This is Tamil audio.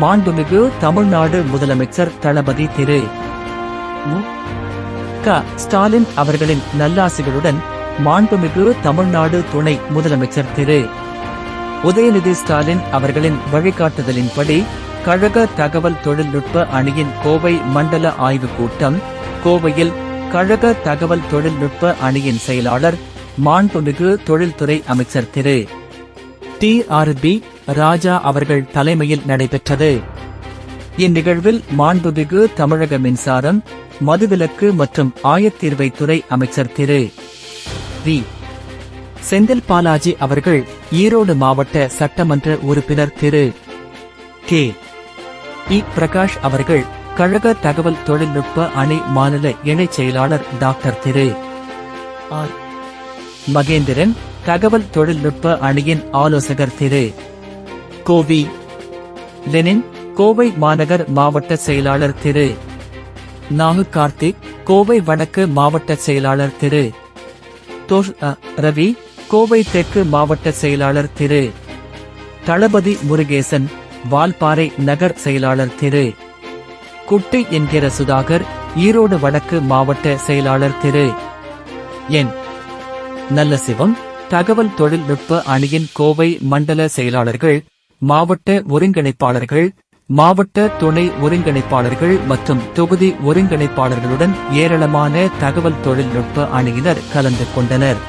மாண்புமிகு தமிழ்நாடு முதலமைச்சர் தளபதி திரு. மு. க. ஸ்டாலின் அவர்களின் நல்லாசிகளுடன் மாண்புமிகு தமிழ்நாடு துணை முதலமைச்சர் திரு. உதயநிதி ஸ்டாலின் அவர்களின் வழிகாட்டுதலின்படி கழக தகவல் தொழில்நுட்ப அணியின் கோவை மண்டல ஆய்வுக் கூட்டம் கோவையில் கழக தகவல் தொழில்நுட்ப அணியின் செயலாளர் மாண்புமிகு தொழில்துறை அமைச்சர் Thiru. T. R. B. Raja அவர்கள் தலைமையில் நடைபெற்றது. இந்நிகழ்வில் மாண்புமிகு தமிழக மின்சாரம் மதுவிலக்கு மற்றும் ஆயத்தீர்வைத்துறை அமைச்சர் திரு. வி. செந்தில் பாலாஜி அவர்கள் ஈரோடு மாவட்ட சட்டமன்ற உறுப்பினர் திரு. கே. இ. பிரகாஷ் அவர்கள் கழக தகவல் தொழில்நுட்ப அணி மாநில இணைச் செயலாளர் டாக்டர் திரு. ஆர். மகேந்திரன் தகவல் தொழில்நுட்ப அணியின் ஆலோசகர் திரு. கோவி. லெனின் கோவை மாநகர் மாவட்ட செயலாளர் திரு. நாகு கார்த்திக் கோவை வடக்கு மாவட்ட செயலாளர் திரு. தோஷ் ரவி கோவை தெற்கு மாவட்ட செயலாளர் திரு. தளபதி முருகேசன் வால்பாறை நகர் செயலாளர் திரு. குட்டி என்கிற சுதாகர் ஈரோடு வடக்கு மாவட்ட செயலாளர் திரு. என். நல்ல சிவம் தகவல் தொழில்நுட்ப அணியின் கோவை மண்டல செயலாளர்கள் மாவட்ட ஒருங்கிணைப்பாளர்கள் மாவட்ட துணை ஒருங்கிணைப்பாளர்கள் மற்றும் தொகுதி ஒருங்கிணைப்பாளர்களுடன் ஏராளமான தகவல் தொழில்நுட்ப அணியினர் கலந்து கொண்டனர்.